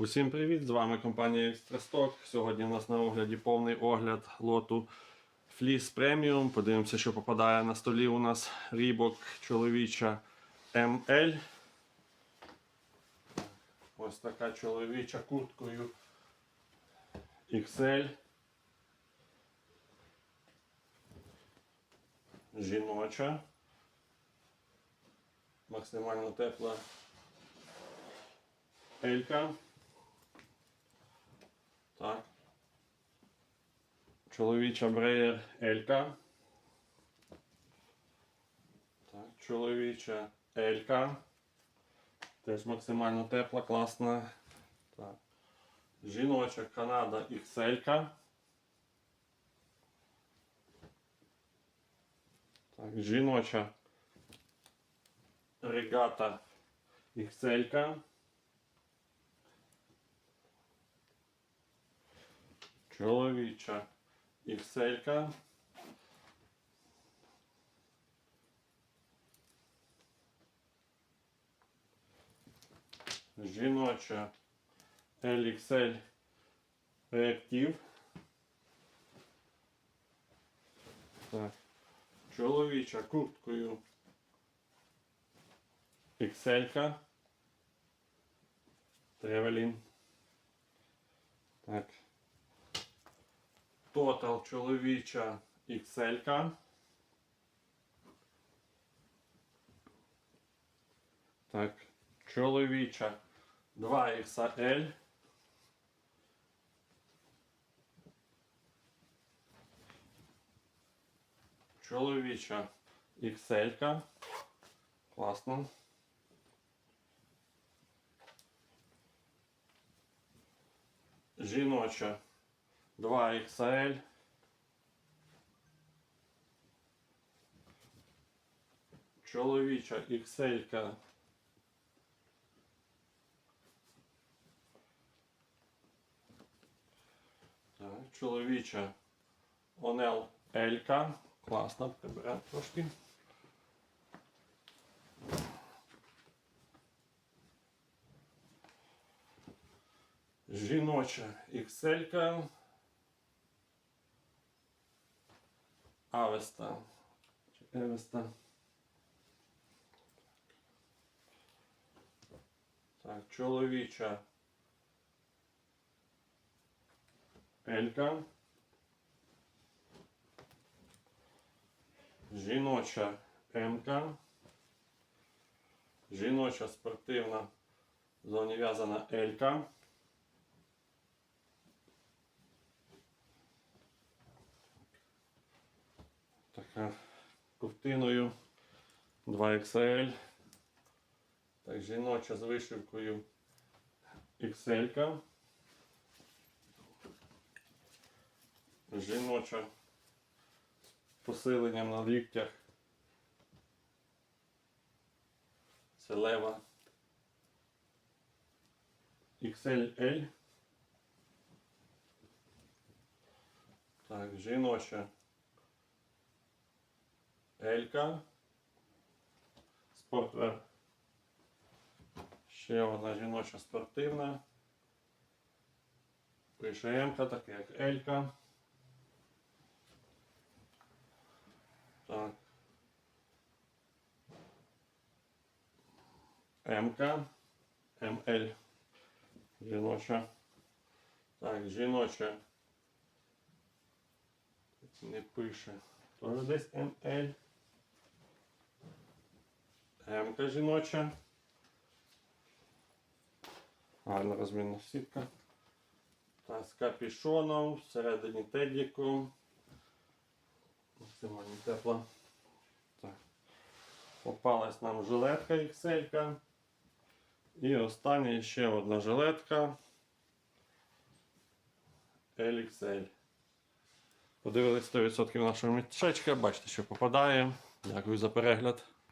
Усім привіт! З вами компанія Екстрасток. Сьогодні у нас на огляді повний огляд лоту Fleece Premium. Подивимося, що попадає на столі у нас рібок чоловіча ML. Ось така чоловіча курткою XL. Жіноча. Максимально тепла. Елька. Так. Чоловіча бреєр Елька. Так, чоловіча Елька. Теж максимально тепла, класна. Так. Жіноча Канада XL. Так, жіноча регата XL. Чоловіча XL. Жіноча LXL реактив. Так. Чоловіча курткою XL. Тревелін. Так. Total чоловіча XL. Так, чоловіча 2XL. Чоловіча XL. Класно. Жіноча 2XL. Чоловіча XL. Так, чоловіча Онел Елька. Класно, приберемо трошки. Жіноча XL. Авеста. Чи Евеста. Так, чоловіча. Елька. Жіноча М-ка. Жіноча спортивна зонів'язана Елька. Ковтиною 2XL. Так, жіноча з вишивкою XL. -ка. Жіноча з посиленням на ліктях. Це лева XLL. Так, жіноча Елька. Спортвер. Ще одна жіноча спортивна. Пише М-ка, так як Елька. Так. МК. МЛ. Жіноча. Так, жіноча. Не пише. Тоже десь МЛ. М-ка жіноча. Гарна розмінна сітка. Та з капішоном, всередині тедіку. Максимально тепла. Так. Попалась нам жилетка XL. І остання ще одна жилетка LXL. Подивились 100% нашого мішечка, бачите, що попадає. Дякую за перегляд.